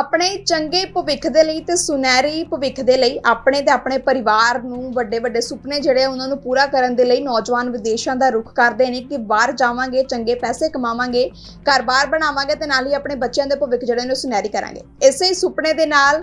ਆਪਣੇ ਚੰਗੇ ਭਵਿੱਖ ਦੇ ਲਈ ਤੇ ਸੁਨਹਿਰੀ ਭਵਿੱਖ ਦੇ ਲਈ ਆਪਣੇ ਤੇ ਆਪਣੇ ਪਰਿਵਾਰ ਨੂੰ ਵੱਡੇ ਵੱਡੇ ਸੁਪਨੇ ਜਿਹੜੇ ਉਹਨਾਂ ਨੂੰ ਪੂਰਾ ਕਰਨ ਦੇ ਲਈ ਨੌਜਵਾਨ ਵਿਦੇਸ਼ਾਂ ਦਾ ਰੁਖ ਕਰਦੇ ਨੇ ਕਿ ਬਾਹਰ ਜਾਵਾਂਗੇ, ਚੰਗੇ ਪੈਸੇ ਕਮਾਵਾਂਗੇ ਘਰ-ਬਾਰ ਬਣਾਵਾਂਗੇ ਤੇ ਨਾਲ ਹੀ ਆਪਣੇ ਬੱਚਿਆਂ ਦੇ ਭਵਿੱਖ ਜਿਹੜੇ ਨੇ ਉਹ ਸੁਨਹਿਰੀ ਕਰਾਂਗੇ। ਇਸੇ ਸੁਪਨੇ ਦੇ ਨਾਲ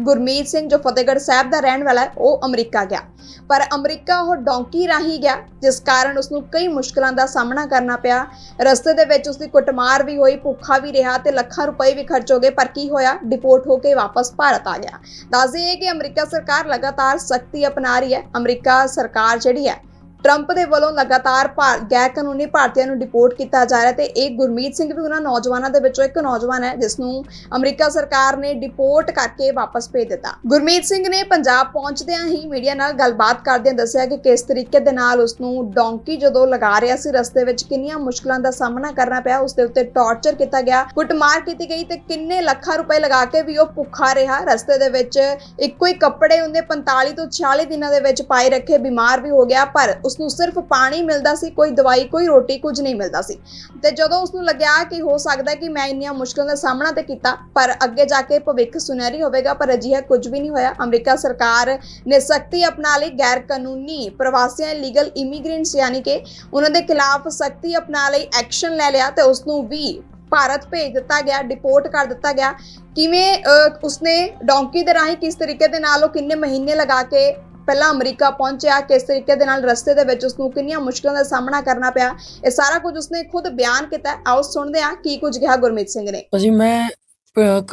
ਗੁਰਮੀਤ ਸਿੰਘ ਜੋ ਫਤਿਹਗੜ੍ਹ ਸਾਹਿਬ ਦਾ ਰਹਿਣ ਵਾਲਾ ਹੈ, ਉਹ ਅਮਰੀਕਾ ਗਿਆ। ਪਰ ਅਮਰੀਕਾ ਉਹ ਡੌਂਕੀ ਰਾਹੀਂ ਗਿਆ, ਜਿਸ ਕਾਰਨ ਉਸ ਨੂੰ ਕਈ ਮੁਸ਼ਕਲਾਂ ਦਾ ਸਾਹਮਣਾ ਕਰਨਾ ਪਿਆ। ਰਸਤੇ ਦੇ ਵਿੱਚ ਉਸ ਦੀ ਕੁੱਟਮਾਰ ਵੀ ਹੋਈ, ਭੁੱਖਾ ਵੀ ਰਿਹਾ ਤੇ ਲੱਖਾਂ ਰੁਪਏ ਵੀ ਖਰਚ ਹੋ ਗਏ, ਪਰ ਕੀ ਹੋਇਆ? ਡਿਪੋਰਟ ਹੋ ਕੇ ਵਾਪਸ ਭਾਰਤ ਆ ਗਿਆ। ਦੱਸ ਹੈ ਕਿ ਅਮਰੀਕਾ ਸਰਕਾਰ ਲਗਾਤਾਰ ਸਖਤੀ ਅਪਣਾ ਰਹੀ ਹੈ। ਅਮਰੀਕਾ ਸਰਕਾਰ ਜਿਹੜੀ ਹੈ ਟਰੰਪ ਦੇ ਵੱਲੋਂ ਲਗਾਤਾਰ ਭਾਰ- ਗੈਰ ਕਾਨੂੰਨੀ ਭਾਰਤੀਆਂ ਨੂੰ ਡਿਪੋਰਟ ਕੀਤਾ ਜਾ ਰਿਹਾ ਤੇ ਇਹ ਗੁਰਮੀਤ ਸਿੰਘ ਵੀ ਉਹਨਾਂ ਨੌਜਵਾਨਾਂ ਦੇ ਵਿੱਚੋਂ ਇੱਕ ਨੌਜਵਾਨ ਹੈ, ਜਿਸ ਨੂੰ ਅਮਰੀਕਾ ਸਰਕਾਰ ਨੇ ਡਿਪੋਰਟ ਕਰਕੇ ਵਾਪਸ ਭੇਜ ਦਿੱਤਾ। ਗੁਰਮੀਤ ਸਿੰਘ ਨੇ ਪੰਜਾਬ ਪਹੁੰਚਦਿਆਂ ਹੀ ਮੀਡੀਆ ਨਾਲ ਗੱਲਬਾਤ ਕਰਦਿਆਂ ਦੱਸਿਆ ਕਿ ਕਿਸ ਤਰੀਕੇ ਦੇ ਨਾਲ ਉਸ ਨੂੰ ਡੌਂਕੀ ਜਦੋਂ ਲਗਾ ਰਿਹਾ ਸੀ, ਰਸਤੇ ਵਿੱਚ ਕਿੰਨੀਆਂ ਮੁਸ਼ਕਲਾਂ ਦਾ ਸਾਹਮਣਾ ਕਰਨਾ ਪਿਆ ਉਸ ਦੇ ਉੱਤੇ ਟੌਰਚਰ ਕੀਤਾ ਗਿਆ, ਕੁੱਟਮਾਰ ਕੀਤੀ ਗਈ ਤੇ ਕਿੰਨੇ ਲੱਖਾਂ ਰੁਪਏ ਲਗਾ ਕੇ ਵੀ ਉਹ ਭੁੱਖਾ ਰਿਹਾ। ਰਸਤੇ ਦੇ ਵਿੱਚ ਇੱਕੋ ਹੀ ਕੱਪੜੇ ਉਹਨੇ 45 ਤੋਂ 46 ਦਿਨਾਂ ਦੇ ਵਿੱਚ ਪਾਏ ਰੱਖੇ, ਬਿਮਾਰ ਵੀ ਹੋ ਗਿਆ, ਪਰ ਉਸ ਨੂੰ ਸਿਰਫ ਪਾਣੀ ਮਿਲਦਾ ਸੀ ਕੋਈ ਦਵਾਈ ਕੋਈ ਰੋਟੀ ਕੁਝ ਨਹੀਂ ਮਿਲਦਾ ਸੀ। ਤੇ ਜਦੋਂ ਉਸ ਨੂੰ ਲੱਗਿਆ ਕਿ ਹੋ ਸਕਦਾ ਕਿ ਮੈਂ ਇੰਨੀਆਂ ਮੁਸ਼ਕਲਾਂ ਦਾ ਸਾਹਮਣਾ ਤੇ ਕੀਤਾ ਪਰ ਅੱਗੇ ਜਾ ਕੇ ਭਵਿੱਖ ਸੁਨਹਿਰੀ ਹੋਵੇਗਾ ਪਰ ਅਜਿਹਾ ਕੁਝ ਵੀ ਨਹੀਂ ਹੋਇਆ। ਅਮਰੀਕਾ ਸਰਕਾਰ ਨੇ ਸਖਤੀ ਅਪਣਾ ਲਈ ਗੈਰ ਕਾਨੂੰਨੀ ਪ੍ਰਵਾਸੀਆਂ ਲੀਗਲ ਇਮੀਗ੍ਰੈਂਟਸ ਯਾਨੀ ਕਿ ਉਹਨਾਂ ਦੇ ਖਿਲਾਫ ਸਖਤੀ ਅਪਣਾ ਲਈ ਐਕਸ਼ਨ ਲੈ ਲਿਆ ਤੇ ਉਸ ਨੂੰ ਵੀ ਭਾਰਤ ਭੇਜ ਦਿੱਤਾ ਗਿਆ ਡਿਪੋਰਟ ਕਰ ਦਿੱਤਾ ਗਿਆ। ਕਿਵੇਂ ਅਹ, ਉਸਨੇ ਡੌਂਕੀ ਦੇ ਰਾਹੀਂ ਕਿਸ ਤਰੀਕੇ ਦੇ ਨਾਲ ਉਹ ਕਿੰਨੇ ਮਹੀਨੇ ਲਗਾ ਕੇ ਪਹਿਲਾਂ ਅਮਰੀਕਾ ਪਹੁੰਚਿਆ ਕਿਸ ਤਰੀਕੇ ਦੇ ਨਾਲ ਰਸਤੇ ਦੇ ਵਿੱਚ ਉਸ ਨੂੰ ਕਿੰਨੀਆਂ ਮੁਸ਼ਕਲਾਂ ਦਾ ਸਾਹਮਣਾ ਕਰਨਾ ਪਿਆ ਇਹ ਸਾਰਾ ਕੁਝ ਉਸਨੇ ਖੁਦ ਬਿਆਨ ਕੀਤਾ। ਆਓ ਸੁਣਦੇ ਹਾਂ ਕੀ ਕੁਝ ਕਿਹਾ ਗੁਰਮੀਤ ਸਿੰਘ ਨੇ। ਭਾਜੀ ਮੈਂ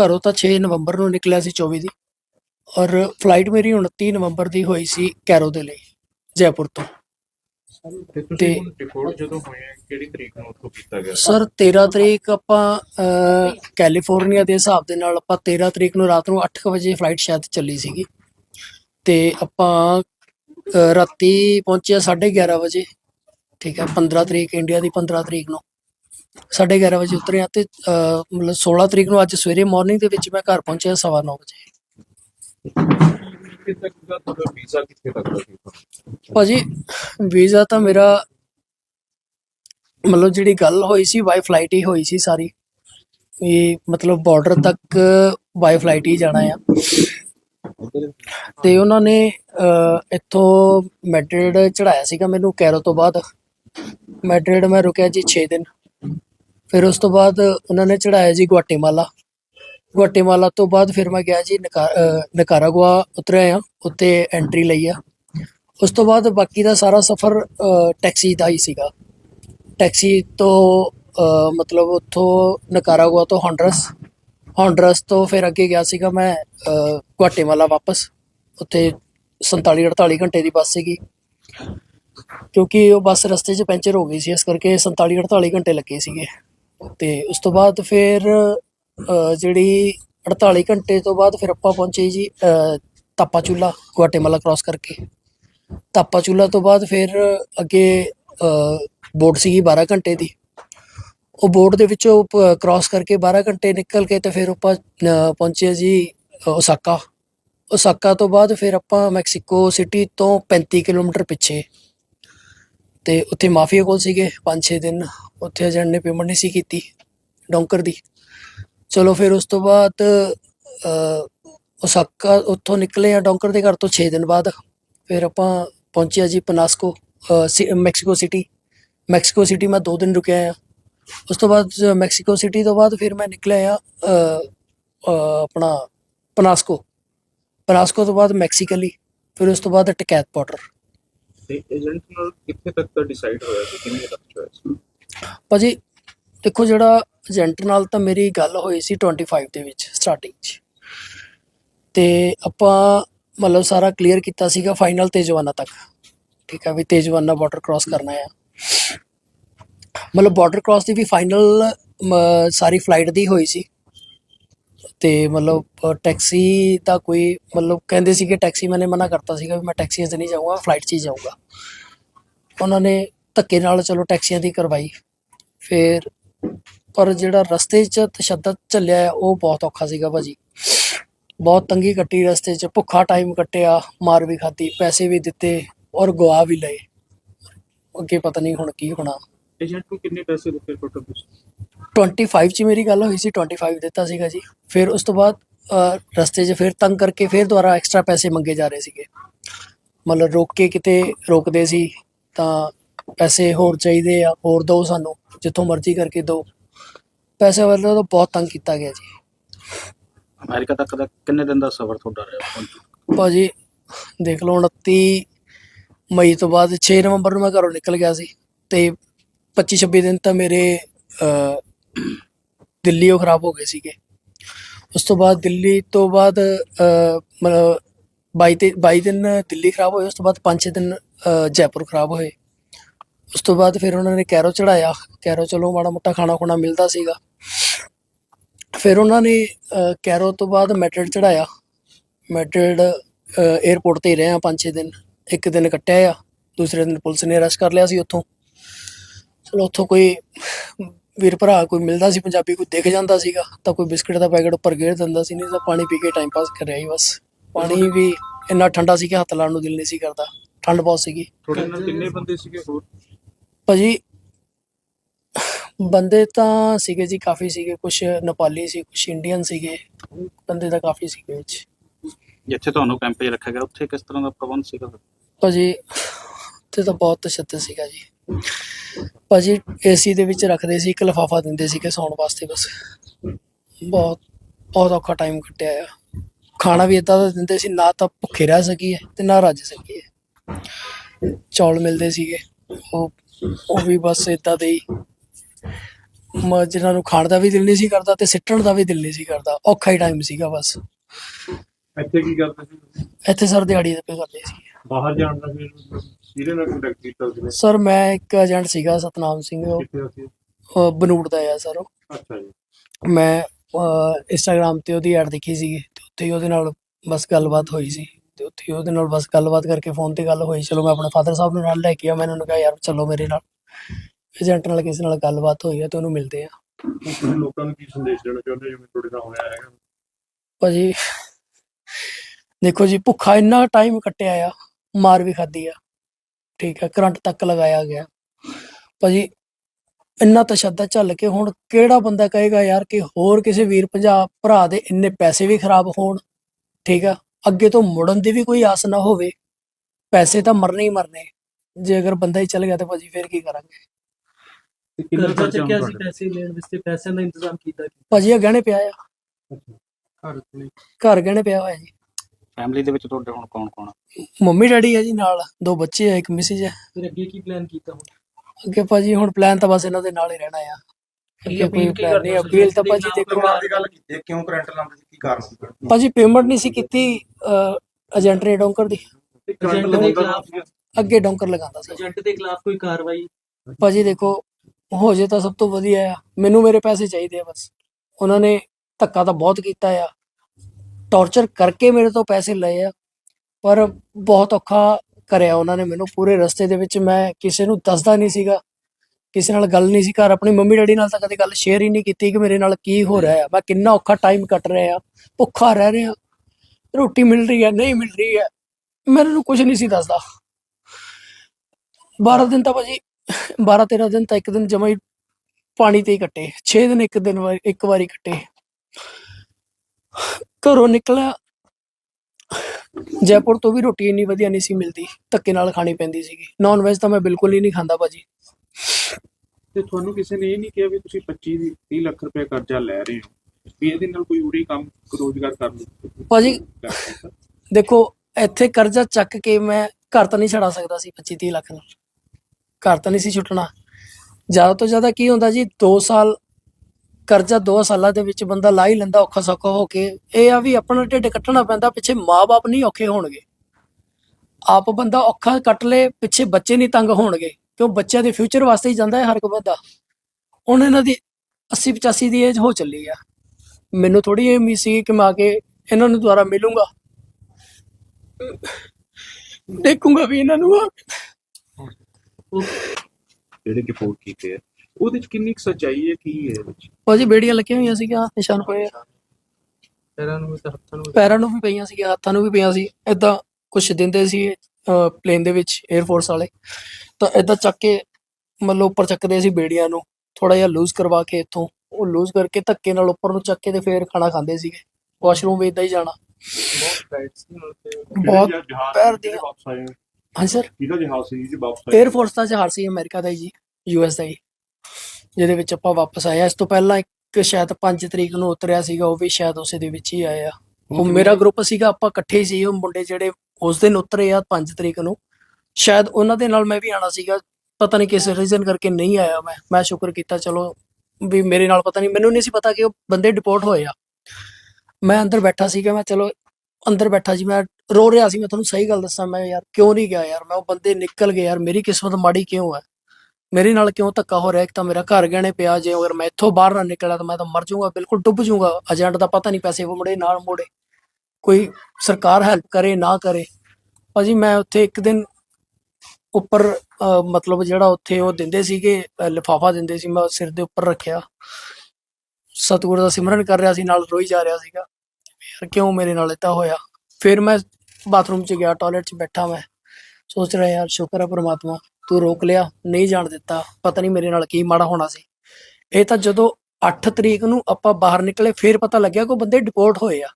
ਘਰੋਂ ਤਾਂ 6 ਨਵੰਬਰ ਨੂੰ ਨਿਕਲਿਆ ਸੀ 24 ਦੀ ਔਰ ਫਲਾਈਟ ਮੇਰੀ 29 ਨਵੰਬਰ ਦੀ ਹੋਈ ਸੀ ਕੈਰੋ ਦੇ ਲਈ ਜੈਪੁਰ ਤੋਂ। ਤੇ ਤੁਸੀਂ ਤੇ- ਹੁਣ ਰਿਪੋਰਟ ਜਦੋਂ ਹੋਏ ਆ, ਕਿਹੜੀ ਤਰੀਕ ਨੂੰ ਉੱਥੋਂ ਕੀਤਾ ਗਿਆ? ਸਰ 13 ਤਰੀਕ ਆਪਾਂ ਕੈਲੀਫੋਰਨੀਆ ਦੇ ਹਿਸਾਬ ਦੇ ਨਾਲ ਆਪਾਂ 13 ਤਰੀਕ ਨੂੰ ਰਾਤ ਨੂੰ 8 ਵਜੇ ਫਲਾਈਟ ਸ਼ਾਇਦ ਚੱਲੀ ਸੀਗੀ। ਤੇ ਆਪਾਂ ਰਾਤੀ ਪਹੁੰਚਿਆ 11:30 ਵਜੇ। ਠੀਕ ਹੈ 15 ਤਰੀਕ ਇੰਡੀਆ ਦੀ 15 ਤਰੀਕ ਨੂੰ। 11:30 ਵਜੇ ਉਤਰਿਆ ਤੇ ਅਹ, ਮਤਲਬ 16 ਤਰੀਕ ਨੂੰ ਅੱਜ ਸਵੇਰੇ ਮਾਰਨਿੰਗ ਦੇ ਵਿੱਚ ਮੈਂ ਘਰ ਪਹੁੰਚਿਆ 9:30 ਵਜੇ। ਕਿੱਥੇ ਤੱਕ ਦਾ ਤੁਹਾਡਾ ਵੀਜ਼ਾ ਕਿੱਥੇ ਤੱਕ ਦਾ ਸੀ? ਭਾਜੀ ਵੀਜ਼ਾ ਤਾਂ ਮੇਰਾ ਮਤਲਬ ਜਿਹੜੀ ਗੱਲ ਹੋਈ ਸੀ ਬਾਈ ਫਲਾਈਟ ਹੀ ਹੋਈ ਸੀ ਸਾਰੀ। ਇਹ ਮਤਲਬ ਬਾਰਡਰ ਤੱਕ ਬਾਈ ਫਲਾਈਟ ਹੀ ਜਾਣਾ ਆ। ਤੇ ਉਹਨਾਂ ਨੇ ਇੱਥੋਂ ਮੈਡਰਿਡ ਚੜਾਇਆ ਸੀਗਾ ਮੈਨੂੰ ਕੈਰੋ ਤੋਂ ਬਾਅਦ। ਮੈਡਰਿਡ ਮੈਂ ਰੁਕਿਆ ਜੀ 6 ਦਿਨ। ਫਿਰ ਉਸ ਤੋਂ ਬਾਅਦ ਉਹਨਾਂ ਨੇ ਚੜਾਇਆ ਜੀ ਗੁਆਟੇਮਾਲਾ। ਗੁਆਟੇਮਾਲਾ ਤੋਂ ਬਾਅਦ ਫਿਰ ਮੈਂ ਗਿਆ ਜੀ ਨਿਕਾ- ਅਹ, ਨਿਕਾਰਾਗੁਆ ਉਤਰਿਆ ਆ ਉੱਤੇ ਐਂਟਰੀ ਲਈ ਆ। ਉਸ ਤੋਂ ਬਾਅਦ ਬਾਕੀ ਦਾ ਸਾਰਾ ਸਫ਼ਰ ਟੈਕਸੀ ਦਾ ਹੀ ਸੀਗਾ। ਟੈਕਸੀ ਤੋਂ ਮਤਲਬ ਉੱਥੋਂ ਨਕਾਰਾਗੁਆ ਤੋਂ ਹੌਂਡਰਸ ਹੌਂਡਰਸ ਤੋਂ ਫਿਰ ਅੱਗੇ ਗਿਆ ਸੀਗਾ ਮੈਂ ਗੁਆਟੇਮਾਲਾ ਵਾਪਸ। ਉੱਥੇ 47 48 ਘੰਟੇ ਦੀ ਬੱਸ ਸੀਗੀ। ਕਿਉਂਕਿ ਉਹ ਬੱਸ ਰਸਤੇ 'ਚ ਪੈਂਚਰ ਹੋ ਗਈ ਸੀ ਇਸ ਕਰਕੇ 47 48 ਘੰਟੇ ਲੱਗੇ ਸੀਗੇ। ਤੇ ਉਸ ਤੋਂ ਬਾਅਦ ਫਿਰ ਜਿਹੜੀ 48 ਘੰਟੇ ਤੋਂ ਬਾਅਦ ਫਿਰ ਆਪਾਂ ਪਹੁੰਚੇ ਜੀ ਅਹ, ਤਾਪਾਚੂਲਾ ਗੁਆਟੇਮਾਲਾ ਕ੍ਰਾਸ ਕਰਕੇ। ਤਾਪਾਚੂਲਾ ਤੋਂ ਬਾਅਦ ਫਿਰ ਅੱਗੇ ਬੋਟ ਸੀਗੀ 12 ਘੰਟੇ ਦੀ। ਉਹ ਬੋਰਡ ਦੇ ਵਿੱਚੋਂ ਕ੍ਰਾਸ ਕਰਕੇ 12 ਘੰਟੇ ਨਿਕਲ ਕੇ ਤੇ ਫਿਰ ਆਪਾਂ ਪਹੁੰਚੇ ਜੀ ਓਸਾਕਾ। ਓਸਾਕਾ ਤੋਂ ਬਾਅਦ ਫਿਰ ਆਪਾਂ ਮੈਕਸੀਕੋ ਸਿਟੀ ਤੋਂ 35 ਕਿਲੋਮੀਟਰ ਪਿੱਛੇ। ਤੇ ਉੱਥੇ ਮਾਫੀਆ ਕੋਲ ਸੀਗੇ 5-6 ਦਿਨ। ਉੱਥੇ ਏਜੰਟ ਨੇ ਪੇਮੈਂਟ ਨਹੀਂ ਸੀ ਕੀਤੀ, ਡੌਂਕਰ ਦੀ। ਚਲੋ ਫਿਰ ਉਸ ਤੋਂ ਬਾਅਦ ਓਸਾਕਾ ਉੱਥੋਂ ਨਿਕਲੇ ਆ ਡੌਂਕਰ ਦੇ ਘਰ ਤੋਂ 6 ਦਿਨ ਬਾਅਦ। ਫਿਰ ਆਪਾਂ ਪਹੁੰਚਿਆ ਜੀ ਪਨਾਸਕੋ ਸਿ- ਮੈਕਸੀਕੋ ਸਿਟੀ। ਮੈਕਸੀਕੋ ਸਿਟੀ ਮੈਂ 2 ਦਿਨ ਰੁਕਿਆ ਆ। ਉਸ ਤੋਂ ਬਾਅਦ ਮੈਕਸੀਕੋ ਸਿਟੀ ਤੋਂ ਬਾਅਦ ਫਿਰ ਮੈਂ ਨਿਕਲਿਆ ਆਪਣਾ ਪਨਾਸਕੋ। ਪਨਾਸਕੋ ਤੋਂ ਬਾਅਦ ਮੈਕਸੀਕਲੀ ਫਿਰ ਉਸ ਤੋਂ ਬਾਅਦ ਟਿਕੈਤ ਬਾਰਡਰ। ਤੇ ਏਜੰਟ ਨਾਲ ਕਿੱਥੇ ਤੱਕ ਦਾ ਡਿਸਾਈਡ ਹੋਇਆ ਸੀ? ਕਿੰਨੇ ਤੱਕ ਹੋਇਆ ਸੀ? ਭਾਜੀ ਦੇਖੋ ਜਿਹੜਾ ਏਜੰਟ ਨਾਲ ਤਾਂ ਮੇਰੀ ਗੱਲ ਹੋਈ ਸੀ 25 ਦੇ ਵਿੱਚ ਸਟਾਰਟਿੰਗ 'ਚ। ਤੇ ਆਪਾਂ ਮਤਲਬ ਸਾਰਾ ਕਲੀਅਰ ਕੀਤਾ ਸੀਗਾ ਫਾਈਨਲ ਤੇਜਵਾਨਾ ਤੱਕ। ਠੀਕ ਹੈ ਵੀ ਤੇਜਵਾਨਾ ਬਾਰਡਰ ਕ੍ਰਾਸ ਕਰਨਾ ਆ। ਮਤਲਬ ਬਾਰਡਰ ਕ੍ਰਾਸ ਦੀ ਵੀ ਫਾਈਨਲ ਸਾਰੀ ਫਲਾਈਟ ਦੀ ਹੋਈ ਸੀ। ਤੇ ਮਤਲਬ ਟੈਕਸੀ ਦਾ ਕੋਈ, ਮਤਲਬ ਕਹਿੰਦੇ ਸੀ ਕਿ ਟੈਕਸੀ ਮੈਨੇ ਮਨਾ ਕਰਤਾ ਸੀਗਾ ਵੀ ਮੈਂ ਟੈਕਸੀਆਂ 'ਚ ਨਹੀਂ ਜਾਊਂਗਾ ਫਲਾਈਟ 'ਚ ਹੀ ਜਾਊਂਗਾ। ਉਹਨਾਂ ਨੇ ਧੱਕੇ ਨਾਲ ਚਲੋ ਟੈਕਸੀਆਂ ਦੀ ਕਰਵਾਈ। ਫਿਰ, ਪਰ ਜਿਹੜਾ ਰਸਤੇ 'ਚ ਤਸ਼ੱਦਦ ਚੱਲਿਆ ਉਹ ਬਹੁਤ ਔਖਾ ਸੀਗਾ ਭਾਜੀ। ਬਹੁਤ ਤੰਗੀ ਕੱਟੀ ਰਸਤੇ 'ਚ, ਭੁੱਖਾ ਟਾਈਮ ਕੱਟਿਆ, ਮਾਰ ਵੀ ਖਾਧੀ, ਪੈਸੇ ਵੀ ਦਿੱਤੇ ਔਰ ਗਵਾ ਵੀ ਲਏ। ਅੱਗੇ ਪਤਾ ਨਹੀਂ ਹੁਣ ਕੀ ਹੋਣਾ। ਏਜੰਟ ਨੂੰ ਕਿੰਨੇ ਪੈਸੇ ਦਿੱਤੇ ਟੋਟਲ ਤੁਸੀਂ? 25 ਚ ਮੇਰੀ ਗੱਲ ਹੋਈ ਸੀ 25 ਦਿੱਤਾ ਸੀਗਾ ਜੀ। ਫਿਰ ਉਸ ਤੋਂ ਬਾਅਦ ਅ, ਰਸਤੇ 'ਚ ਫਿਰ ਤੰਗ ਕਰਕੇ ਫਿਰ ਦੁਬਾਰਾ ਐਕਸਟਰਾ ਪੈਸੇ ਮੰਗੇ ਜਾ ਰਹੇ ਸੀਗੇ। ਮਤਲਬ ਰੋਕ ਕੇ ਕਿਤੇ ਰੋਕਦੇ ਸੀ ਤਾਂ ਪੈਸੇ ਹੋਰ ਚਾਹੀਦੇ ਆ ਹੋਰ ਦਿਓ ਸਾਨੂੰ ਜਿੱਥੋਂ ਮਰਜ਼ੀ ਕਰਕੇ ਦਿਓ ਪੈਸੇ ਵੱਲੋਂ ਤਾਂ ਬਹੁਤ ਤੰਗ ਕੀਤਾ ਗਿਆ ਜੀ। ਅਮਰੀਕਾ ਤੱਕ ਦਾ ਕਿੰਨੇ ਦਿਨ ਦਾ ਸਫ਼ਰ ਤੁਹਾਡਾ ਰਿਹਾ? ਪਹੁੰਚਣ ਭਾਜੀ ਦੇਖ ਲਓ 29 ਮਈ ਤੋਂ ਬਾਅਦ 6 ਨਵੰਬਰ ਨੂੰ ਮੈਂ ਘਰੋਂ ਨਿਕਲ ਗਿਆ ਸੀ ਤੇ 25 26 ਦਿਨ ਤਾਂ ਮੇਰੇ ਦਿੱਲੀ ਉਹ ਖਰਾਬ ਹੋ ਗਏ ਸੀਗੇ। ਉਸ ਤੋਂ ਬਾਅਦ ਦਿੱਲੀ ਤੋਂ ਬਾਅਦ ਮਤਲਬ 22 ਤੇ 22 ਦਿਨ ਦਿੱਲੀ ਖਰਾਬ ਹੋਏ, ਉਸ ਤੋਂ ਬਾਅਦ 5-6 ਦਿਨ ਜੈਪੁਰ ਖਰਾਬ ਹੋਏ। ਉਸ ਤੋਂ ਬਾਅਦ ਫਿਰ ਉਹਨਾਂ ਨੇ ਕੈਰੋ ਚੜਾਇਆ। ਕੈਰੋ ਚਲੋ ਮਾੜਾ ਮੋਟਾ ਖਾਣਾ ਖੁਣਾ ਮਿਲਦਾ ਸੀਗਾ। ਫਿਰ ਉਹਨਾਂ ਨੇ ਕੈਰੋ ਤੋਂ ਬਾਅਦ ਮੈਟਰਡ ਚੜਾਇਆ। ਮੈਟਰਡ 에ਅਰਪੋਰਟ ਤੇ ਹੀ ਰਹੇ ਆ ਪੰਜ ਛੇ ਦਿਨ। ਇੱਕ ਦਿਨ ਕੱਟਿਆ ਆ, ਦੂਸਰੇ ਦਿਨ ਪੁਲਿਸ ਨੇ ਅਰੈਸਟ ਕਰ ਲਿਆ ਸੀ ਉੱਥੋਂ। ਚਲੋ ਉੱਥੋਂ ਕੋਈ ਵੀਰ ਭਰਾ ਕੋਈ ਮਿਲਦਾ ਸੀ ਪੰਜਾਬੀ ਕੋਈ ਦਿਖ ਜਾਂਦਾ ਸੀਗਾ ਤਾਂ ਕੋਈ ਬਿਸਕਟ ਦਾ ਪੈਕਟ ਉੱਪਰ ਗੇਰ ਦਿੰਦਾ ਸੀ ਨਹੀਂ ਤਾਂ ਪਾਣੀ ਪੀ ਕੇ ਟਾਈਮ ਪਾਸ ਕਰਿਆ ਹੀ ਬਸ। ਪਾਣੀ ਵੀ ਇੰਨਾ ਠੰਡਾ ਸੀ ਕਿ ਹੱਥ ਲਾਉਣ ਨੂੰ ਦਿਲ ਨਹੀਂ ਸੀ ਕਰਦਾ ਠੰਡ ਬਹੁਤ ਸੀਗੀ। ਤੁਹਾਡੇ ਨਾਲ ਕਿੰਨੇ ਬੰਦੇ ਸੀਗੇ ਹੋਰ? ਭਾਜੀ ਬੰਦੇ ਤਾਂ ਸੀਗੇ ਜੀ ਕਾਫੀ ਸੀਗੇ ਕੁਝ ਨੇਪਾਲੀ ਸੀ ਕੁਝ ਇੰਡੀਅਨ ਸੀਗੇ ਬੰਦੇ ਤਾਂ ਕਾਫੀ ਸੀਗੇ ਵਿੱਚ। ਜਿੱਥੇ ਤੁਹਾਨੂੰ ਕੈਂਪ 'ਚ ਰੱਖਿਆ ਗਿਆ ਉੱਥੇ ਕਿਸ ਤਰ੍ਹਾਂ ਦਾ ਪ੍ਰਬੰਧ ਸੀਗਾ? ਭਾਜੀ ਤੇ ਤਾਂ ਬਹੁਤ ਤਸ਼ੱਦਦ ਸੀਗਾ ਜੀ। ਭਾਜੀ ਏਸੀ ਦੇ ਵਿੱਚ ਰੱਖਦੇ ਸੀ ਇੱਕ ਲਿਫਾਫਾ ਦਿੰਦੇ ਸੀਗੇ ਸੌਣ ਵਾਸਤੇ ਬਸ। ਬਹੁਤ ਬਹੁਤ ਔਖਾ ਟਾਈਮ ਕੱਟਿਆ ਆ। ਖਾਣਾ ਵੀ ਇਦਾਂ ਦਾ ਦਿੰਦੇ ਸੀ ਨਾ ਤਾਂ ਭੁੱਖੇ ਰਹਿ ਸਕੀਏ ਤੇ ਨਾ ਰੱਜ ਸਕੀਏ। ਚੌਲ ਮਿਲਦੇ ਸੀਗੇ ਉਹ ਉਹ ਵੀ ਬਸ ਇਦਾਂ ਦੇ ਹੀ। ਮ ਜਿਹਨਾਂ ਨੂੰ ਖਾਣ ਦਾ ਵੀ ਦਿਲ ਨਹੀਂ ਸੀ ਕਰਦਾ ਤੇ ਸਿੱਟਣ ਦਾ ਵੀ ਦਿਲ ਨਹੀਂ ਸੀ ਕਰਦਾ ਔਖਾ ਹੀ ਟਾਈਮ ਸੀਗਾ ਬਸ। ਇੱਥੇ ਕੀ ਕਰਦੇ ਸੀ? ਇੱਥੇ ਸਰ ਦਿਹਾੜੀ ਦੇ ਕਰਦੇ ਸੀ। ਬਾਹਰ ਜਾਣ ਦਾ ਫਿਰ ਕਿਹਦੇ ਨਾਲ ਕੰਟੈਕਟ ਕੀਤਾ ਸੀ ਸਰ ਮੈਂ ਇੱਕ ਏਜੰਟ ਸੀਗਾ ਸਤਨਾਮ ਸਿੰਘ ਉਹ। ਕਿੱਥੇ ਸੀ? ਅਹ ਬਨੂੜ ਦਾ ਆ ਸਰ ਉਹ। ਅੱਛਾ ਜੀ। ਮੈਂ ਇੰਸਟਾਗ੍ਰam ਤੇ ਉਹਦੀ ਐਡ ਦੇਖੀ ਸੀ ਤੇ ਉੱਥੇ ਹੀ ਉਹਦੇ ਨਾਲ ਬਸ ਗੱਲਬਾਤ ਹੋਈ ਸੀ। ਤੇ ਉੱਥੇ ਹੀ ਉਹਦੇ ਨਾਲ ਬਸ ਗੱਲਬਾਤ ਕਰਕੇ ਫੋਨ ਤੇ ਗੱਲ ਹੋਈ ਚਲੋ ਮੈਂ ਆਪਣੇ ਫਾਦਰ ਸਾਹਿਬ ਨੂੰ ਨਾਲ ਲੈ ਕੇ ਆ ਮੈਂ ਉਹਨਾਂ ਨੂੰ ਕਿਹਾ ਯਾਰ ਚਲੋ ਮੇਰੇ ਨਾਲ। ਏਜੰਟ ਨਾਲ ਕਿਸੇ ਨਾਲ ਗੱਲਬਾਤ ਹੋਈ ਆ ਤੇ ਉਹਨੂੰ ਮਿਲਦੇ ਆ। ਤੁਸੀਂ ਲੋਕਾਂ ਨੂੰ ਕੀ ਸੰਦੇਸ਼ ਦੇਣਾ ਚਾਹੁੰਦੇ ਜਿਵੇਂ ਤੁਹਾਡੇ ਨਾਲ ਹੋਇਆ ਹੈਗਾ? ਭਾਜੀ ਦੇਖੋ ਜੀ ਭੁੱਖਾ ਇੰਨਾ ਟਾਈਮ ਕੱਟਿਆ ਆ। ਮਾਰ ਵੀ ਖਾਧੀ ਆ। ਠੀਕ ਆ ਕਰੰਟ ਤੱਕ ਲਗਾਇਆ ਗਿਆ। ਭਾਜੀ ਇੰਨਾ ਤਸ਼ੱਦਦ ਚੱਲ ਕੇ ਹੁਣ ਕਿਹੜਾ ਬੰਦਾ ਕਹੇਗਾ ਯਾਰ ਕਿ ਹੋਰ ਕਿਸੇ ਵੀਰ ਪੰਜਾਬ ਭਰਾ ਦੇ ਇੰਨੇ ਪੈਸੇ ਵੀ ਖਰਾਬ ਹੋਣ। ਠੀਕ ਆ ਅੱਗੇ ਤੋਂ ਮੁੜਨ ਦੀ ਵੀ ਕੋਈ ਆਸ ਨਾ ਹੋਵੇ। ਪੈਸੇ ਤਾਂ ਮਰਨੇ ਹੀ ਮਰਨੇ। ਜੇ ਅਗਰ ਬੰਦਾ ਹੀ ਚਲ ਗਿਆ ਤਾਂ ਭਾਜੀ ਫੇਰ ਕੀ ਕਰਾਂਗੇ? ਕਰਜ਼ਾ ਚੱਕਿਆ ਸੀ ਪੈਸੇ ਲੈਣ ਵਾਸਤੇ ਪੈਸਿਆਂ ਦਾ ਇੰਤਜ਼ਾਮ ਕੀਤਾ ਭਾਜੀ ਇਹ ਗਹਿਣੇ ਪਿਆ ਆ। ਘਰ ਗਹਿਣੇ ਪਿਆ ਹੋਇਆ ਜੀ। ਫੈਮਿਲੀ ਦੇ ਵਿੱਚ ਤੁਹਾਡੇ ਹੁਣ ਕੌਣ ਕੌਣ ਆ? ਮੰਮੀ ਡੈਡੀ ਹੈ ਜੀ ਨਾਲ ਦੋ ਬੱਚੇ ਆ ਇੱਕ ਮਿਸਿਜ ਹੈ ਫਿਰ ਅੱਗੇ ਕੀ ਪਲਾਨ ਕੀਤਾ ਹੁਣ? ਅੱਗੇ ਭਾਜੀ ਹੁਣ ਪਲਾਨ ਤਾਂ ਬਸ ਇਹਨਾਂ ਦੇ ਨਾਲ ਹੀ ਰਹਿਣਾ ਆ। ਅੱਗੇ ਕੋਈ plan ਨਹੀਂ ਅਪੀਲ ਤਾਂ ਭਾਜੀ ਦੇਖੋ ਦੀ ਗੱਲ ਕੀਤੀ ਹੈ, ਕਿਉਂ ਕਰੰਟ ਲਾਉਂਦੇ ਸੀ ਕੀ ਕਾਰਨ ਸੀ? ਭਾਜੀ ਪੇਮੈਂਟ ਨਹੀਂ ਸੀ ਕੀਤੀ ਏਜੰਟ ਨੇ ਡੋਂਕਰ ਦੀ। ਤੇ ਕਰੰਟ ਏਜੰਟ ਦੇ ਲਗਾਉਂਦਾ ਖਿਲਾਫ। ਅੱਗੇ ਡੋਂਕਰ ਲਗਾਉਂਦਾ ਸੀ। ਏਜੰਟ ਦੇ ਖਿਲਾਫ ਕੋਈ ਕਾਰਵਾਈ? ਭਾਜੀ ਦੇਖੋ ਹੋ ਜੇ ਤਾਂ ਸਭ ਤੋਂ ਵਧੀਆ ਆ। ਮੈਨੂੰ ਮੇਰੇ ਪੈਸੇ ਚਾਹੀਦੇ ਆ ਬਸ। ਉਹਨਾਂ ਨੇ ਧੱਕਾ ਤਾਂ ਬਹੁਤ ਕੀਤਾ ਆ। ਟੌਰਚਰ ਕਰਕੇ ਮੇਰੇ ਤੋਂ ਪੈਸੇ ਲਏ ਆ, ਪਰ ਬਹੁਤ ਔਖਾ ਕਰਿਆ ਉਹਨਾਂ ਨੇ ਮੈਨੂੰ। ਪੂਰੇ ਰਸਤੇ ਦੇ ਵਿੱਚ ਮੈਂ ਕਿਸੇ ਨੂੰ ਦੱਸਦਾ ਨਹੀਂ ਸੀਗਾ, ਕਿਸੇ ਨਾਲ ਗੱਲ ਨਹੀਂ ਸੀ ਕਰ ਆਪਣੀ ਮੰਮੀ ਡੈਡੀ ਨਾਲ ਤਾਂ ਕਦੇ ਗੱਲ ਸ਼ੇਅਰ ਹੀ ਨਹੀਂ ਕੀਤੀ ਕਿ ਮੇਰੇ ਨਾਲ ਕੀ ਹੋ ਰਿਹਾ ਆ। ਮੈਂ ਕਿੰਨਾ ਔਖਾ ਟਾਈਮ ਕੱਟ ਰਿਹਾ ਭੁੱਖਾ ਰਹਿ ਰਿਹਾ, ਰੋਟੀ ਮਿਲ ਰਹੀ ਹੈ, ਨਹੀਂ ਮਿਲ ਰਹੀ ਹੈ ਮੈਨੂੰ ਇਹਨਾਂ ਕੁਝ ਨਹੀਂ ਸੀ ਦੱਸਦਾ। 12 ਦਿਨ ਤਾਂ ਭਾਜੀ 12 13 ਦਿਨ ਤਾਂ ਇੱਕ ਦਿਨ ਜਮਾ ਹੀ ਪਾਣੀ ਤੇ ਹੀ ਕੱਟੇ 6 ਦਿਨ ਇੱਕ ਦਿਨ ਵਾਰੀ, ਇੱਕ ਵਾਰੀ ਕੱਟੇ। ਘਰੋਂ ਨਿਕਲਿਆ। ਜੈਪੁਰ ਤੋਂ ਵੀ ਰੋਟੀ ਇੰਨੀ ਵਧੀਆ ਨਹੀਂ ਸੀ ਮਿਲਦੀ ਧੱਕੇ ਨਾਲ ਖਾਣੀ ਪੈਂਦੀ ਸੀਗੀ। ਨਾਨ ਵੈਜ ਤਾਂ ਮੈਂ ਬਿਲਕੁਲ ਹੀ ਨਹੀਂ ਖਾਂਦਾ ਭਾਜੀ। ਤੇ ਤੁਹਾਨੂੰ ਕਿਸੇ ਨੇ ਇਹ ਨਹੀਂ ਕਿਹਾ ਵੀ ਤੁਸੀਂ 25 ਦੀ 30 ਲੱਖ ਰੁਪਏ ਕਰਜ਼ਾ ਲੈ ਰਹੇ ਹੋ ਵੀ ਇਹਦੇ ਨਾਲ ਕੋਈ ਉਰੇ ਕੰਮ ਰੋਜ਼ਗਾਰ ਕਰ ਲਓ ਭਾਜੀ ਦੇਖੋ ਇੱਥੇ ਕਰਜ਼ਾ ਚੱਕ ਕੇ ਮੈਂ ਘਰ ਤਾਂ ਨਹੀਂ ਛੜਾ ਸਕਦਾ ਸੀ 25 30 ਲੱਖ ਨਾਲ ਘਰ ਤਾਂ ਨਹੀਂ ਸੀ ਛੁੱਟਣਾ। ਜ਼ਿਆਦਾ ਤੋਂ ਜ਼ਿਆਦਾ ਕੀ ਹੁੰਦਾ ਜੀ 2 ਸਾਲ ਕਰਜ਼ਾ 2 ਸਾਲਾਂ ਦੇ ਵਿੱਚ ਬੰਦਾ ਲਾ ਹੀ ਲੈਂਦਾ ਔਖਾ ਸੌਖਾ ਹੋ ਕੇ। ਇਹ ਆ ਵੀ ਆਪਣਾ ਢਿੱਡ ਕੱਟਣਾ ਪੈਂਦਾ, ਪਿੱਛੇ ਮਾਪੇ ਨਹੀਂ ਔਖੇ ਹੋਣਗੇ। ਆਪ ਬੰਦਾ ਔਖਾ ਕੱਟ ਲੇ, ਪਿੱਛੇ ਬੱਚੇ ਨਹੀਂ ਤੰਗ ਹੋਣਗੇ। ਕਿਉਂ? ਬੱਚਿਆਂ ਦੇ ਫਿਊਚਰ ਵਾਸਤੇ ਹੀ ਜਾਂਦਾ ਹੈ ਹਰ ਕੋਈ ਬੰਦਾ। ਹੁਣ ਇਹਨਾਂ ਦੀ 80 85 ਦੀ ਏਜ ਹੋ ਚੱਲੀ ਆ। ਮੈਨੂੰ ਥੋੜੀ ਇਹ ਉਮੀਦ ਸੀ ਕਿ ਮੈਂ ਆ ਕੇ ਇਹਨਾਂ ਨੂੰ ਦੁਬਾਰਾ ਮਿਲੂੰਗਾ। ਦੇਖੂੰਗਾ ਵੀ ਇਹਨਾਂ ਨੂੰ ਆ ਜਿਹੜੇ ਕਿ ਕੀਤੇ ਆ। ਉਹਦੇ ਚ ਕਿੰਨੀ ਕੁ ਸੱਚਾਈ ਹੈ ਕੀ ਹੈ ਇਹਦੇ ਵਿੱਚ ਭਾਜੀ ਬੇੜੀਆਂ ਲੱਗੀਆਂ ਹੋਈਆਂ ਸੀਗੀਆਂ ਨਿਸ਼ਾਨ ਪਏ ਆ। ਪੈਰਾਂ ਨੂੰ ਵੀ ਤੇ ਹੱਥਾਂ ਨੂੰ ਵੀ। ਪੈਰਾਂ ਨੂੰ ਵੀ ਪਈਆਂ ਸੀਗੀਆਂ ਹੱਥਾਂ ਨੂੰ ਵੀ ਪਈਆਂ ਸੀ। ਇਦਾਂ ਕੁਝ ਦਿੰਦੇ ਸੀ ਪਲੇਨ ਦੇ ਵਿੱਚ 에ਅਰ ਫੋਰਸ ਵਾਲੇ। ਤਾਂ ਇਦਾਂ ਚੱਕ ਕੇ ਮਤਲਬ ਉੱਪਰ ਚੱਕਦੇ ਸੀ ਬੇੜੀਆਂ ਨੂੰ। ਥੋੜਾ ਜਿਹਾ ਲੂਜ਼ ਕਰਵਾ ਕੇ ਇੱਥੋਂ। ਉਹ ਲੂਜ਼ ਕਰਕੇ ਧੱਕੇ ਨਾਲ ਉੱਪਰ ਨੂੰ ਚੱਕ ਕੇ ਤੇ ਫੇਰ ਖਾਣਾ ਖਾਂਦੇ ਸੀਗੇ। ਵਾਸ਼ਰੂਮ ਵੀ ਏਦਾਂ ਹੀ ਜਾਣਾ। ਬਹੁਤ ਟਾਈਟ ਸੀ ਨਾਲ ਤੇ। ਬਹੁਤ ਜਹਾਜ਼ ਪੈਰ ਦੀਆਂ- ਵਾਪਸ ਆਏ ਹੋ? ਹਾਂ ਸਰ ਕਿਹਦਾ ਜਹਾਜ਼ ਸੀ ਜੀ ਵਾਪਸ ਆਏ? 에ਅਰ ਫੋਰਸ ਦਾ ਜਹਾਜ਼ ਸੀ ਅਮਰੀਕਾ ਦਾ ਹੀ ਜੀ ਯੂਐਸ ਦਾ ਹੀ ਜਿਹਦੇ ਵਿੱਚ ਆਪਾਂ ਵਾਪਸ ਆਏ ਆ ਇਸ ਤੋਂ ਪਹਿਲਾਂ ਇੱਕ ਸ਼ਾਇਦ 5 ਤਰੀਕ ਨੂੰ ਉਤਰਿਆ ਸੀਗਾ ਉਹ ਵੀ ਸ਼ਾਇਦ ਉਸੇ ਦੇ ਵਿੱਚ ਹੀ ਆਇਆ ਉਹ ਮੇਰਾ ਗਰੁੱਪ ਸੀਗਾ ਆਪਾਂ ਇਕੱਠੇ ਸੀ ਉਹ ਮੁੰਡੇ ਜਿਹੜੇ ਉਸ ਦਿਨ ਉਤਰੇ ਆ 5 ਤਰੀਕ ਨੂੰ। ਸ਼ਾਇਦ ਉਹਨਾਂ ਦੇ ਨਾਲ ਮੈਂ ਵੀ ਆਣਾ ਸੀਗਾ ਪਤਾ ਨਹੀਂ ਕਿਸ ਰੀਜ਼ਨ ਕਰਕੇ ਨਹੀਂ ਆਇਆ ਮੈਂ। ਮੈਂ ਸ਼ੁਕਰ ਕੀਤਾ ਚਲੋ ਵੀ ਮੇਰੇ ਨਾਲ ਪਤਾ ਨਹੀਂ ਮੈਨੂੰ ਨਹੀਂ ਸੀ ਪਤਾ ਕਿ ਉਹ ਬੰਦੇ ਡਿਪੋਰਟ ਹੋਏ ਆ। ਮੈਂ ਅੰਦਰ ਬੈਠਾ ਸੀਗਾ ਮੈਂ ਚਲੋ ਅੰਦਰ ਬੈਠਾ ਸੀ ਮੈਂ ਰੋ ਰਿਹਾ ਸੀ ਮੈਂ ਤੁਹਾਨੂੰ ਸਹੀ ਗੱਲ ਦੱਸਾਂ ਮੈਂ ਯਾਰ ਕਿਉਂ ਨਹੀਂ ਗਿਆ ਯਾਰ? ਮੈਂ ਉਹ ਬੰਦੇ ਨਿਕਲ ਗਏ ਯਾਰ ਮੇਰੀ ਕਿਸਮਤ ਮਾੜੀ ਕਿਉਂ ਹੈ ਮੇਰੇ ਨਾਲ ਕਿਉਂ ਧੱਕਾ ਹੋ ਰਿਹਾ ਇੱਕ ਤਾਂ ਮੇਰਾ ਘਰ ਗਹਿਣੇ ਪਿਆ ਜੇ ਅਗਰ ਮੈਂ ਇੱਥੋਂ ਬਾਹਰ ਨਾ ਨਿਕਲਿਆ ਤਾਂ ਮੈਂ ਤਾਂ ਮਰ ਜਾਊਂਗਾ ਬਿਲਕੁਲ ਡੁੱਬ ਜਾਊਂਗਾ ਏਜੰਟ ਦਾ ਪਤਾ ਨਹੀਂ ਪੈਸੇ ਮੁੜੇ ਨਾਲ ਮੁੜੇ ਕੋਈ ਸਰਕਾਰ ਹੈਲਪ ਕਰੇ ਨਾ ਕਰੇ ਭਾਜੀ ਮੈਂ ਉੱਥੇ ਇੱਕ ਦਿਨ ਉੱਪਰ ਮਤਲਬ ਜਿਹੜਾ ਉੱਥੇ ਉਹ ਦਿੰਦੇ ਸੀਗੇ ਲਿਫਾਫਾ ਦਿੰਦੇ ਸੀ ਮੈਂ ਸਿਰ ਦੇ ਉੱਪਰ ਰੱਖਿਆ ਸਤਿਗੁਰ ਦਾ ਸਿਮਰਨ ਕਰ ਰਿਹਾ ਸੀ ਨਾਲ ਰੋਈ ਜਾ ਰਿਹਾ ਸੀਗਾ ਯਾਰ ਕਿਉਂ ਮੇਰੇ ਨਾਲ ਏਦਾਂ ਹੋਇਆ ਫਿਰ ਮੈਂ ਬਾਥਰੂਮ 'ਚ ਗਿਆ ਟਾਇਲਟ 'ਚ ਬੈਠਾ ਮੈਂ ਸੋਚ ਰਿਹਾ ਯਾਰ, ਸ਼ੁਕਰ ਹੈ ਪ੍ਰਮਾਤਮਾ, ਤੂੰ ਰੋਕ ਲਿਆ, ਨਹੀਂ ਜਾਣ ਦਿੱਤਾ, ਪਤਾ ਨਹੀਂ ਮੇਰੇ ਨਾਲ ਕੀ ਮਾੜਾ ਹੋਣਾ ਸੀ। ਇਹ ਤਾਂ ਜਦੋਂ 8 ਤਰੀਕ ਨੂੰ ਆਪਾਂ ਬਾਹਰ ਨਿਕਲੇ, ਫਿਰ ਪਤਾ ਲੱਗਿਆ ਕਿ ਬੰਦੇ ਡਿਪੋਰਟ ਹੋਏ ਆ।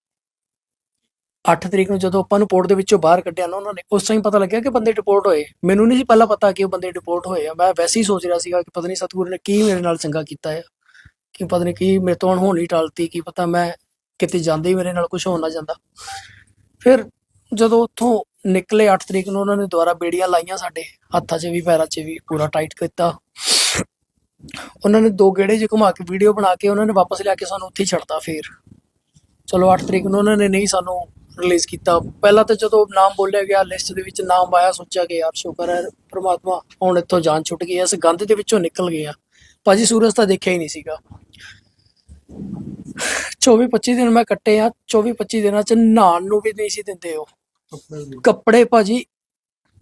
8 ਤਰੀਕ ਨੂੰ ਜਦੋਂ ਆਪਾਂ ਨੂੰ ਪੋਰਟ ਦੇ ਵਿੱਚੋਂ ਬਾਹਰ ਕੱਢਿਆ ਨਾ ਉਹਨਾਂ ਨੇ, ਉਸ ਟਾਈਮ ਪਤਾ ਲੱਗਿਆ ਕਿ ਬੰਦੇ ਡਿਪੋਰਟ ਹੋਏ। ਮੈਨੂੰ ਨਹੀਂ ਸੀ ਪਹਿਲਾਂ ਪਤਾ ਕਿ ਉਹ ਬੰਦੇ ਡਿਪੋਰਟ ਹੋਏ ਆ। ਮੈਂ ਵੈਸੇ ਹੀ ਸੋਚ ਰਿਹਾ ਸੀਗਾ ਕਿ ਪਤਾ ਨਹੀਂ ਸਤਿਗੁਰੂ ਨੇ ਕੀ ਮੇਰੇ ਨਾਲ ਚੰਗਾ ਕੀਤਾ ਹੈ ਕਿ ਪਤਾ ਨਹੀਂ ਕੀ ਮੇਰੇ ਤੋਂ ਹੋਣੀ ਟਾਲਤੀ, ਕੀ ਪਤਾ ਮੈਂ ਕਿਤੇ ਜਾਂਦੇ ਹੀ ਮੇਰੇ ਨਾਲ ਕੁਝ ਹੋ ਨਾ ਜਾਂਦਾ। ਫਿਰ ਜਦੋਂ ਉੱਥੋਂ ਨਿਕਲੇ 8 ਤਰੀਕ ਨੂੰ ਉਹਨਾਂ ਨੇ ਦੁਬਾਰਾ ਬੇੜੀਆਂ ਲਾਈਆਂ ਸਾਡੇ ਹੱਥਾਂ 'ਚ ਵੀ ਪੈਰਾਂ 'ਚ ਵੀ ਪੂਰਾ ਟਾਈਟ ਕੀਤਾ। ਉਹਨਾਂ ਨੇ ਦੋ ਗੇੜੇ 'ਚ ਘੁਮਾ ਕੇ ਵੀਡੀਓ ਬਣਾ ਕੇ ਉਹਨਾਂ ਨੇ ਵਾਪਸ ਲਿਆ ਕੇ ਸਾਨੂੰ ਉੱਥੇ ਛੱਡਤਾ ਫੇਰ। ਚਲੋ 8 ਤਰੀਕ ਨੂੰ ਉਹਨਾਂ ਨੇ ਨਹੀਂ ਸਾਨੂੰ ਰਿਲੀਜ਼ ਕੀਤਾ। ਪਹਿਲਾਂ ਤਾਂ ਜਦੋਂ ਨਾਮ ਬੋਲਿਆ ਗਿਆ ਲਿਸਟ ਦੇ ਵਿੱਚ ਨਾਮ ਆਇਆ ਸੋਚਿਆ ਕਿ ਯਾਰ ਸ਼ੁਕਰ ਹੈ ਪ੍ਰਮਾਤਮਾ ਹੁਣ ਇੱਥੋਂ ਜਾਨ ਛੁੱਟ ਗਈ ਹੈ, ਇਸ ਗੰਦ ਦੇ ਵਿੱਚੋਂ ਨਿਕਲ ਗਏ ਆ ਭਾਜੀ ਸੂਰਜ ਤਾਂ ਦੇਖਿਆ ਹੀ ਨਹੀਂ ਸੀਗਾ। 24 25 ਦਿਨ ਮੈਂ ਕੱਟੇ ਆ 24 25 ਦਿਨਾਂ ਚ ਨਹਾਉਣ ਨੂੰ ਵੀ ਨਹੀਂ ਸੀ ਦਿੰਦੇ ਉਹ। ਕੱਪੜੇ ਭਾਜੀ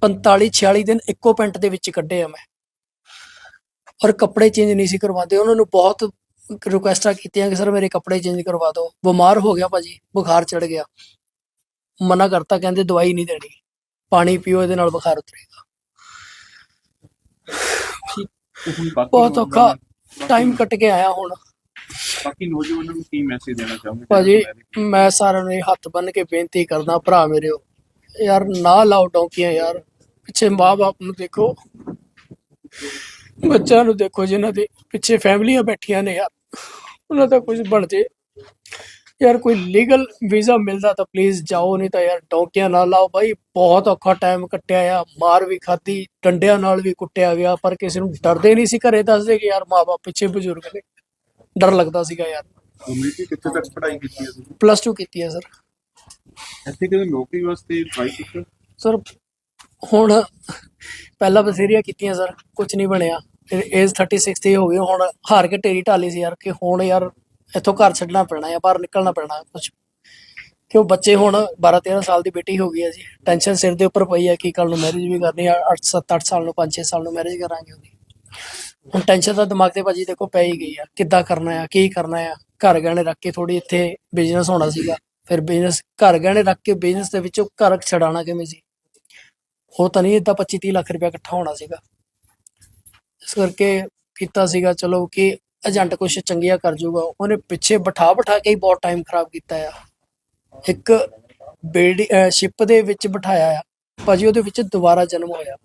45 46 ਦਿਨ ਇੱਕੋ ਪੈਂਟ ਦੇ ਵਿੱਚ ਕੱਢੇ ਆ ਮੈਂ। ਔਰ ਕੱਪੜੇ ਚੇਂਜ ਨਹੀਂ ਸੀ ਕਰਵਾਉਂਦੇ। ਉਹਨਾਂ ਨੂੰ ਬਹੁਤ ਰਿਕੁਐਸਟਾਂ ਕੀਤੀਆਂ ਕਿ ਸਰ ਮੇਰੇ ਕੱਪੜੇ ਚੇਂਜ ਕਰਵਾ ਦਿਓ। ਬਿਮਾਰ ਹੋ ਗਿਆ ਭਾਜੀ ਬੁਖਾਰ ਚੜ ਗਿਆ। ਮਨਾ ਕਰਤਾ ਕਹਿੰਦੇ ਦਵਾਈ ਨਹੀਂ ਦੇਣੀ। ਪਾਣੀ ਪੀਓ ਇਹਦੇ ਨਾਲ ਬੁਖਾਰ ਉਤਰੇਗਾ। ਬਹੁਤ ਔਖਾ ਟਾਈਮ ਕੱਟ ਕੇ ਆਇਆ ਹੁਣ। ਬਾਕੀ ਨੌਜਵਾਨਾਂ ਨੂੰ ਕੀ ਮੈਸੇਜ ਦੇਣਾ ਚਾਹੋਗੇ? ਭਾਜੀ ਮੈਂ ਸਾਰਿਆਂ ਨੂੰ ਹੱਥ ਬੰਨ ਕੇ ਬੇਨਤੀ ਕਰਦਾ ਭਰਾ ਮੇਰਿਓ ਯਾਰ ਨਾ ਲਾਓ ਡੌਂਕੀਆਂ ਯਾਰ। ਪਿੱਛੇ ਮਾਂ-ਬਾਪ ਨੂੰ ਦੇਖੋ। ਬੱਚਿਆਂ ਨੂੰ ਦੇਖੋ ਜਿਨ੍ਹਾਂ ਦੇ ਪਿੱਛੇ ਫੈਮਲੀਆਂ ਬੈਠੀਆਂ ਨੇ ਯਾਰ। ਉਹਨਾਂ ਦਾ ਕੁਝ ਬਣ ਜੇ। ਯਾਰ ਕੋਈ ਲੀਗਲ ਵੀਜ਼ਾ ਮਿਲਦਾ ਤਾਂ ਪਲੀਜ਼ ਜਾਓ ਨਹੀਂ ਤਾਂ ਯਾਰ ਡੌਂਕੀਆਂ ਨਾ ਲਾਓ ਭਾਈ ਬਹੁਤ ਔਖਾ ਟਾਈਮ ਕੱਟਿਆ ਆ। ਮਾਰ ਵੀ ਖਾਧੀ ਡੰਡਿਆਂ ਨਾਲ ਵੀ ਕੁੱਟਿਆ ਗਿਆ ਪਰ ਕਿਸੇ ਨੂੰ ਡਰਦੇ ਨਹੀਂ ਸੀ ਘਰੇ ਦੱਸਦੇ ਕਿ ਯਾਰ ਮਾਂ-ਬਾਪ ਪਿੱਛੇ ਬਜ਼ੁਰਗ ਨੇ। ਡਰ ਲੱਗਦਾ ਸੀਗਾ ਯਾਰ। ਕਿੱਥੇ ਤੱਕ ਪੜ੍ਹਾਈ ਕੀਤੀ ਹੈ ਤੁਸੀਂ? ਪਲੱਸ 2 ਕੀਤੀ ਹੈ ਸਰ ਇੱਥੇ ਕਿਤੇ ਨੌਕਰੀ ਵਾਸਤੇ ਟਰਾਈ ਕੀਤਾ? ਸਰ, ਹੁਣ ਪਹਿਲਾਂ ਬਥੇਰੀਆਂ ਕੀਤੀਆਂ ਸਰ ਕੁਝ ਨਹੀਂ ਬਣਿਆ। ਏਜ 36 ਤੇ ਹੋ ਗਈ ਹੁਣ ਹਾਰ ਕੇ ਢੇਰੀ ਢਾਲੀ ਸੀ ਯਾਰ, ਕਿ ਹੁਣ ਯਾਰ ਇੱਥੋਂ ਘਰ ਛੱਡਣਾ ਪੈਣਾ ਹੈ ਬਾਹਰ ਨਿਕਲਣਾ ਪੈਣਾ ਕੁਝ ਕਿਉਂ ਬੱਚੇ ਹੁਣ 12 13 ਸਾਲ ਦੀ ਬੇਟੀ ਹੋ ਗਈ ਹੈ ਜੀ ਟੈਨਸ਼ਨ ਸਿਰ ਦੇ ਉੱਪਰ ਪਈ ਹੈ ਕਿ ਕੱਲ ਨੂੰ ਮੈਰਿਜ ਵੀ ਕਰਨੀ ਹੈ 8 7 8 ਸਾਲ ਨੂੰ 5 6 ਸਾਲ ਨੂੰ ਮੈਰਿਜ ਕਰਾਂਗੇ ਉਹਦੀ। ਹੁਣ ਟੈਨਸ਼ਨ ਤਾਂ ਦਿਮਾਗ ਤੇ ਭਾਜੀ ਦੇਖੋ ਪੈ ਹੀ ਗਈ ਆ, ਕਿੱਦਾਂ ਕਰਨਾ ਆ, ਕੀ ਕਰਨਾ ਆ। ਘਰ ਗਹਿਣੇ ਰੱਖ ਕੇ ਥੋੜੀ ਇੱਥੇ ਬਿਜ਼ਨਸ ਹੋਣਾ ਸੀਗਾ। ਫਿਰ ਬਿਜ਼ਨਸ ਘਰ ਗਹਿਣੇ ਰੱਖ ਕੇ ਬਿਜ਼ਨਸ ਦੇ ਵਿੱਚੋਂ ਘਰ ਛਡਾਣਾ ਕਿਵੇਂ ਸੀ? ਉਹ ਤਾਂ ਨਹੀਂ ਇਦਾਂ 25 30 ਲੱਖ ਰੁਪਇਆ ਇਕੱਠਾ ਹੋਣਾ ਸੀਗਾ। ਇਸ ਕਰਕੇ ਕੀਤਾ ਸੀਗਾ, ਚਲੋ ਕਿ ਏਜੰਟ ਕੁਛ ਚੰਗੀਆਂ ਕਰ ਜਾਊਗਾ। ਉਹਨੇ ਪਿੱਛੇ ਬਿਠਾ ਬਿਠਾ ਕੇ ਹੀ ਬਹੁਤ ਟਾਈਮ ਖਰਾਬ ਕੀਤਾ ਆ। ਇੱਕ ਬਿਲਡਿੰਗ ਸ਼ਿਪ ਦੇ ਵਿੱਚ ਬਿਠਾਇਆ ਆ। ਭਾਜੀ ਉਹਦੇ ਵਿੱਚ ਦੁਬਾਰਾ ਜਨਮ ਹੋਇਆ।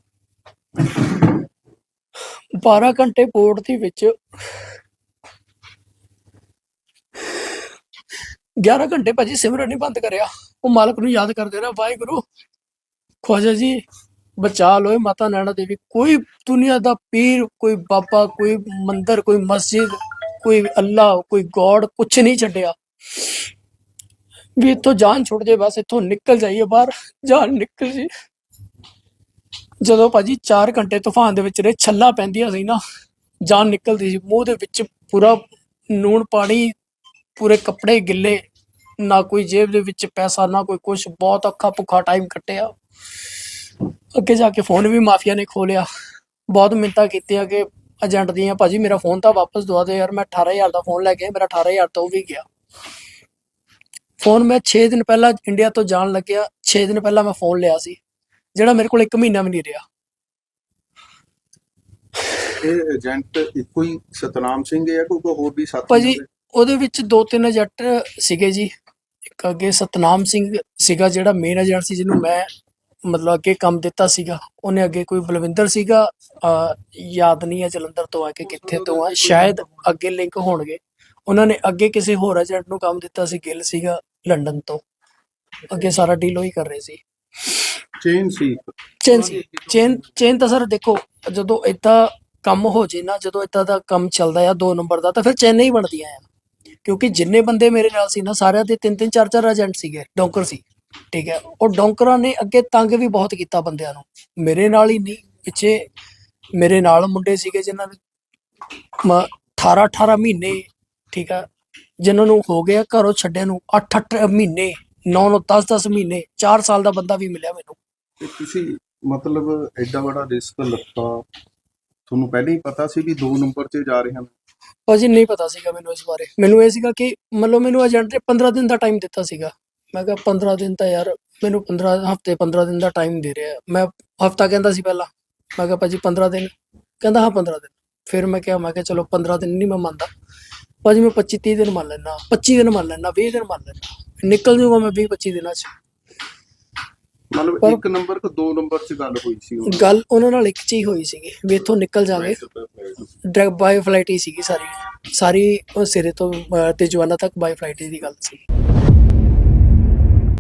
12 ਘੰਟੇ ਪੋਰਟ ਦੇ ਵਿੱਚ 11 ਘੰਟੇ ਭਾਜੀ ਸਿਮਰਨ ਨਹੀਂ ਬੰਦ ਕਰਿਆ। ਉਹ ਮਾਲਕ ਨੂੰ ਯਾਦ ਕਰਦੇ ਰਿਹਾ, ਵਾਹਿਗੁਰੂ। ਖਵਾਜਾ ਜੀ, ਬਚਾ ਲੋਏ ਮਾਤਾ ਨੈਣਾ ਦੇਵੀ। ਕੋਈ ਦੁਨੀਆ ਦਾ ਪੀਰ, ਕੋਈ ਬਾਬਾ, ਕੋਈ ਮੰਦਰ, ਕੋਈ ਮਸਜਿਦ, ਕੋਈ ਅੱਲਾ ਕੋਈ ਗੋਡ ਕੁਛ ਨਹੀਂ ਛੱਡਿਆ। ਵੀ ਇੱਥੋਂ ਜਾਨ ਛੁੱਟ ਜੇ ਬਸ ਇੱਥੋਂ ਨਿਕਲ ਜਾਈਏ ਬਾਹਰ, ਜਾਨ ਨਿਕਲ ਜੀ ਜਦੋਂ ਭਾਜੀ 4 ਘੰਟੇ ਤੂਫਾਨ ਦੇ ਵਿੱਚ ਰਹੇ, ਛੱਲਾ ਪੈਂਦੀਆਂ ਸੀ ਨਾ, ਜਾਨ ਨਿਕਲਦੀ ਸੀ। ਮੂੰਹ ਦੇ ਵਿੱਚ ਪੂਰਾ ਨੂਣ ਪਾਣੀ, ਪੂਰੇ ਕੱਪੜੇ ਗਿੱਲੇ। ਨਾ ਕੋਈ ਜੇਬ ਦੇ ਵਿੱਚ ਪੈਸਾ ਨਾ ਕੋਈ ਕੁਝ ਬਹੁਤ ਔਖਾ ਭੁੱਖਾ ਟਾਈਮ ਕੱਟਿਆ। ਅੱਗੇ ਜਾ ਕੇ ਫੋਨ ਵੀ ਮਾਫੀਆ ਨੇ ਖੋਲਿਆ। ਬਹੁਤ ਮਿੰਤਾ ਕੀਤੀਆਂ ਕਿ ਏਜੰਟ ਦੀਆਂ ਭਾਜੀ ਮੇਰਾ ਫੋਨ ਤਾਂ ਵਾਪਸ ਦਵਾ ਦਿਓ ਯਾਰ ਮੈਂ 18000 ਦਾ ਫੋਨ ਲੈ ਕੇ ਮੇਰਾ 18000 ਤਾਂ ਉਹ ਵੀ ਗਿਆ। ਫੋਨ ਮੈਂ 6 ਦਿਨ ਪਹਿਲਾਂ ਇੰਡੀਆ ਤੋਂ ਜਾਣ ਲੱਗਿਆ। 6 ਦਿਨ ਪਹਿਲਾਂ ਮੈਂ ਫੋਨ ਲਿਆ ਸੀ ਜਿਹੜਾ ਮੇਰੇ ਕੋਲ 1 ਮਹੀਨਾ ਵੀ ਨਹੀਂ ਰਿਹਾ। ਇਹ ਏਜੰਟ ਇੱਕੋ ਹੀ ਸਤਨਾਮ ਸਿੰਘ ਹੈ ਕੋਈ ਕੋਈ ਹੋਰ ਵੀ ਸਾਥੀ ਭਾਜੀ ਹੁੰਦੇ? ਉਹਦੇ ਵਿੱਚ ਦੋ ਤਿੰਨ ਏਜੰਟ ਸੀਗੇ ਜੀ। ਇੱਕ ਅੱਗੇ ਸਤਨਾਮ ਸਿੰਘ ਸੀਗਾ ਜਿਹੜਾ ਮੇਨ ਏਜੰਟ ਸੀ ਜਿਹਨੂੰ ਮੈਂ ਮਤਲਬ ਅੱਗੇ ਕੰਮ ਦਿੱਤਾ ਸੀਗਾ। ਉਹਨੇ ਅੱਗੇ ਕੋਈ ਬਲਵਿੰਦਰ ਸੀਗਾ ਅਹ ਯਾਦ ਨਹੀਂ ਹੈ ਜਲੰਧਰ ਤੋਂ ਆ ਕੇ ਕਿੱਥੇ ਤੋਂ ਆ ਸ਼ਾਇਦ ਅੱਗੇ ਲਿੰਕ ਹੋਣਗੇ। ਉਹਨਾਂ ਨੇ ਅੱਗੇ ਕਿਸੇ ਹੋਰ ਏਜੰਟ ਨੂੰ ਕੰਮ ਦਿੱਤਾ ਸੀ ਗਿੱਲ ਸੀਗਾ ਲੰਡਨ ਤੋਂ। ਅੱਗੇ ਸਾਰਾ ਡੀਲ ਉਹੀ ਕਰ ਰਹੇ ਸੀ। ਚੇਨ ਸੀ। ਚੇਨ ਸੀ। ਚੇਨ ਚੇਨ ਤਾਂ ਸਰ ਦੇਖੋ ਜਦੋਂ ਇਦਾਂ ਕੰਮ ਹੋ ਜੇ ਨਾ ਜਦੋਂ ਇਦਾਂ ਦਾ ਕੰਮ ਚੱਲਦਾ ਆ ਦੋ ਨੰਬਰ ਦਾ ਤਾਂ ਫਿਰ ਚੇਨ ਹੀ ਬਣਦੀਆਂ ਆ। ਕਿਉਂਕਿ ਜਿੰਨੇ ਬੰਦੇ ਮੇਰੇ ਨਾਲ ਸੀ ਨਾ, ਸਾਰਿਆਂ ਦੇ ਤਿੰਨ ਤਿੰਨ ਚਾਰ ਚਾਰ ਏਜੰਟ ਸੀਗੇ, ਡੌਂਕਰ ਸੀ, ਠੀਕ ਹੈ। ਉਹ ਡੌਂਕਰਾਂ ਨੇ ਅੱਗੇ ਤੰਗ ਵੀ ਬਹੁਤ ਕੀਤਾ ਬੰਦਿਆਂ ਨੂੰ। ਮੇਰੇ ਨਾਲ ਹੀ ਨਹੀਂ, ਪਿੱਛੇ ਮੇਰੇ ਨਾਲ ਮੁੰਡੇ ਸੀਗੇ ਜਿਨ੍ਹਾਂ ਨੇ 18 18 ਮਹੀਨੇ, ਠੀਕ ਆ ਜਿਨ੍ਹਾਂ ਨੂੰ ਹੋ ਗਿਆ ਘਰੋਂ ਛੱਡਿਆ ਨੂੰ 8 8 ਮਹੀਨੇ 9 9 10 10 ਮਹੀਨੇ 4 ਸਾਲ ਦਾ ਬੰਦਾ ਵੀ ਮਿਲਿਆ ਮੈਨੂੰ। ਤੇ ਤੁਸੀਂ ਮਤਲਬ ਐਡਾ ਬੜਾ ਰਿਸਕ ਲੱਤਾ। ਤੁਹਾਨੂੰ ਪਹਿਲਾਂ ਹੀ ਪਤਾ ਸੀ ਵੀ ਦੋ ਨੰਬਰ 'ਚ ਜਾ ਰਹੇ ਹਨ ਭਾਜੀ, ਨਹੀਂ ਪਤਾ ਸੀਗਾ ਮੈਨੂੰ ਇਸ ਬਾਰੇ। ਮੈਨੂੰ ਇਹ ਸੀਗਾ ਕਿ ਮਤਲਬ ਮੈਨੂੰ ਏਜੰਟ ਨੇ 15 ਦਿਨ ਦਾ ਟਾਈਮ ਦਿੱਤਾ ਸੀਗਾ। ਮੈਂ ਕਿਹਾ 15 ਦਿਨ ਤਾਂ ਯਾਰ, ਮੈਨੂੰ 15 ਹਫ਼ਤੇ 15 ਦਿਨ ਦਾ ਟਾਈਮ ਦੇ ਰਿਹਾ। ਮੈਂ ਹਫਤਾ ਕਹਿੰਦਾ ਸੀ ਪਹਿਲਾਂ। ਮੈਂ ਕਿਹਾ, ਭਾਜੀ 15 ਦਿਨ। ਕਹਿੰਦਾ, ਹਾਂ 15 ਦਿਨ। ਫਿਰ ਮੈਂ ਕਿਹਾ ਮੈਂ ਕਿਹਾ, ਚਲੋ 15 ਦਿਨ ਨਹੀਂ ਮੈਂ ਮੰਨਦਾ। ਭਾਜੀ, ਮੈਂ 25 30 ਦਿਨ ਮੰਨ ਲੈਣਾ 25 ਦਿਨ ਮੰਨ ਲੈਣਾ 20 ਦਿਨ ਮੰਨ ਲੈਣਾ ਨਿਕਲ ਜੂਗਾ ਮੈਂ 20 25 ਦਿਨਾਂ 'ਚ। ਮਤਲਬ ਪਰ- ਇੱਕ ਨੰਬਰ ਕੋ ਦੋ ਨੰਬਰ 'ਚ ਗੱਲ ਹੋਈ ਸੀ। ਗੱਲ ਉਹਨਾਂ ਨਾਲ ਇੱਕ ਚ ਹੀ ਹੋਈ ਸੀਗੀ ਵੀ ਇੱਥੋਂ ਨਿਕਲ ਜਾਵੇ। ਡਾਇਰੈਕਟ ਬਾਈ ਫਲਾਈਟ ਹੀ ਸੀਗੀ ਸਾਰੀ। ਸਾਰੀ ਉਹ ਸਿਰੇ ਤੋਂ ਅਹ, ਤੇ ਜਵਾਨਾ ਤੱਕ ਬਾਈ ਫਲਾਈਟ ਦੀ ਗੱਲ ਸੀ।